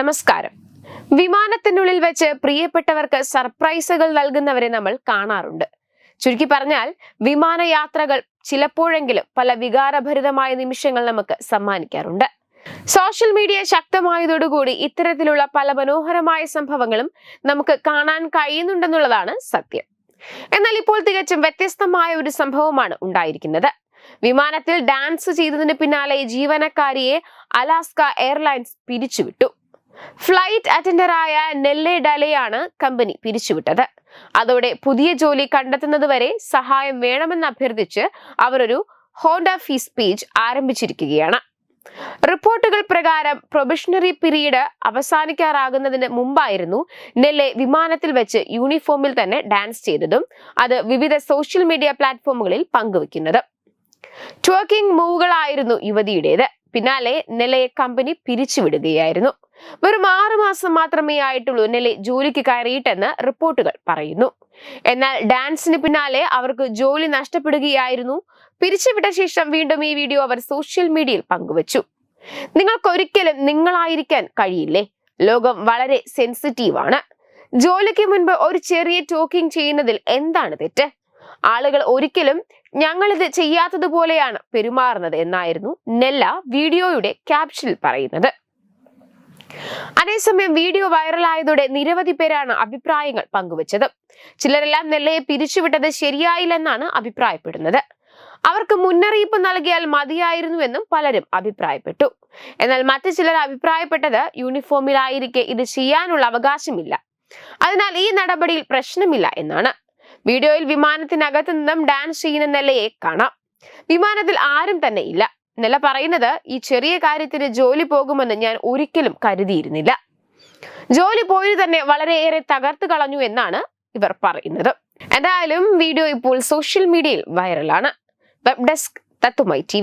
നമസ്കാരം. വിമാനത്തിനുള്ളിൽ വെച്ച് പ്രിയപ്പെട്ടവർക്ക് സർപ്രൈസുകൾ നൽകുന്നവരെ നമ്മൾ കാണാറുണ്ട്. ചുരുക്കി പറഞ്ഞാൽ വിമാനയാത്രകൾ ചിലപ്പോഴെങ്കിലും പല വികാരഭരിതമായ നിമിഷങ്ങൾ നമുക്ക് സമ്മാനിക്കാറുണ്ട്. സോഷ്യൽ മീഡിയ ശക്തമായതോടുകൂടി ഇത്തരത്തിലുള്ള പല മനോഹരമായ സംഭവങ്ങളും നമുക്ക് കാണാൻ കഴിയുന്നുണ്ടെന്നുള്ളതാണ് സത്യം. എന്നാൽ ഇപ്പോൾ തികച്ചും വ്യത്യസ്തമായ ഒരു സംഭവമാണ് ഉണ്ടായിരിക്കുന്നത്. വിമാനത്തിൽ ഡാൻസ് ചെയ്തതിന് പിന്നാലെ ജീവനക്കാരിയെ അലാസ്ക എയർലൈൻസ് പിരിച്ചുവിട്ടു. ഫ്ലൈറ്റ് അറ്റൻഡറായ നെല്ലെ ഡലയാണ് കമ്പനി പിരിച്ചുവിട്ടത്. അതോടെ പുതിയ ജോലി കണ്ടെത്തുന്നതുവരെ സഹായം വേണമെന്ന് അഭ്യർത്ഥിച്ച് അവരൊരു ഹോണ്ട ഫീസ് പേജ് ആരംഭിച്ചിരിക്കുകയാണ്. റിപ്പോർട്ടുകൾ പ്രകാരം പ്രൊബഷണറി പീരീഡ് അവസാനിക്കാറാകുന്നതിന് മുമ്പായിരുന്നു നെല്ലെ വിമാനത്തിൽ വെച്ച് യൂണിഫോമിൽ തന്നെ ഡാൻസ് ചെയ്തതും അത് വിവിധ സോഷ്യൽ മീഡിയ പ്ലാറ്റ്ഫോമുകളിൽ പങ്കുവെക്കുന്നത് ട്വർക്കിംഗ് മൂവുകളായിരുന്നു യുവതിയുടേത്. പിന്നാലെ നെല്ലയെ കമ്പനി പിരിച്ചുവിടുകയായിരുന്നു. വെറും ആറു മാസം മാത്രമേ ആയിട്ടുള്ളൂ ഉന്നലെ ജോലിക്ക് കയറിയിട്ടെന്ന് റിപ്പോർട്ടുകൾ പറയുന്നു. എന്നാൽ ഡാൻസിന് പിന്നാലെ അവർക്ക് ജോലി നഷ്ടപ്പെടുകയായിരുന്നു. പിരിച്ചുവിട്ട ശേഷം വീണ്ടും ഈ വീഡിയോ അവർ സോഷ്യൽ മീഡിയയിൽ പങ്കുവച്ചു. നിങ്ങൾക്കൊരിക്കലും നിങ്ങളായിരിക്കാൻ കഴിയില്ലേ? ലോകം വളരെ സെൻസിറ്റീവാണ്. ജോലിക്ക് മുൻപ് ഒരു ചെറിയ ടോക്കിംഗ് ചെയ്യുന്നതിൽ എന്താണ് തെറ്റ്? ആളുകൾ ഒരിക്കലും ഞങ്ങളിത് ചെയ്യാത്തതുപോലെയാണ് പെരുമാറുന്നത് എന്നായിരുന്നു നെല്ല വീഡിയോയുടെ ക്യാപ്ഷനിൽ പറയുന്നത്. അതേസമയം വീഡിയോ വൈറലായതോടെ നിരവധി പേരാണ് അഭിപ്രായങ്ങൾ പങ്കുവച്ചത്. ചിലരെല്ലാം നെല്ലയെ പിരിച്ചുവിട്ടത് ശരിയായില്ലെന്നാണ് അഭിപ്രായപ്പെടുന്നത്. അവർക്ക് മുന്നറിയിപ്പ് നൽകിയാൽ മതിയായിരുന്നുവെന്നും പലരും അഭിപ്രായപ്പെട്ടു. എന്നാൽ മറ്റു ചിലർ അഭിപ്രായപ്പെട്ടത് യൂണിഫോമിലായിരിക്കെ ഇത് ചെയ്യാനുള്ള അവകാശമില്ല. അതിനാൽ ഈ നടപടിയിൽ പ്രശ്നമില്ല എന്നാണ്. വീഡിയോയിൽ വിമാനത്തിനകത്തു നിന്നും ഡാൻസ് ചെയ്യുന്ന നെല്ലയെ കാണാം. വിമാനത്തിൽ ആരും തന്നെ ഇല്ല. നെല്ല പറയുന്നത് ഈ ചെറിയ കാര്യത്തിന് ജോലി പോകുമെന്ന് ഞാൻ ഒരിക്കലും കരുതിയിരുന്നില്ല. ജോലി പോയി തന്നെ വളരെയേറെ തകർത്ത് കളഞ്ഞു എന്നാണ് ഇവർ പറയുന്നത്. എന്തായാലും വീഡിയോ ഇപ്പോൾ സോഷ്യൽ മീഡിയയിൽ വൈറലാണ്. വെബ് ഡെസ്ക് തത്തുമായി ടി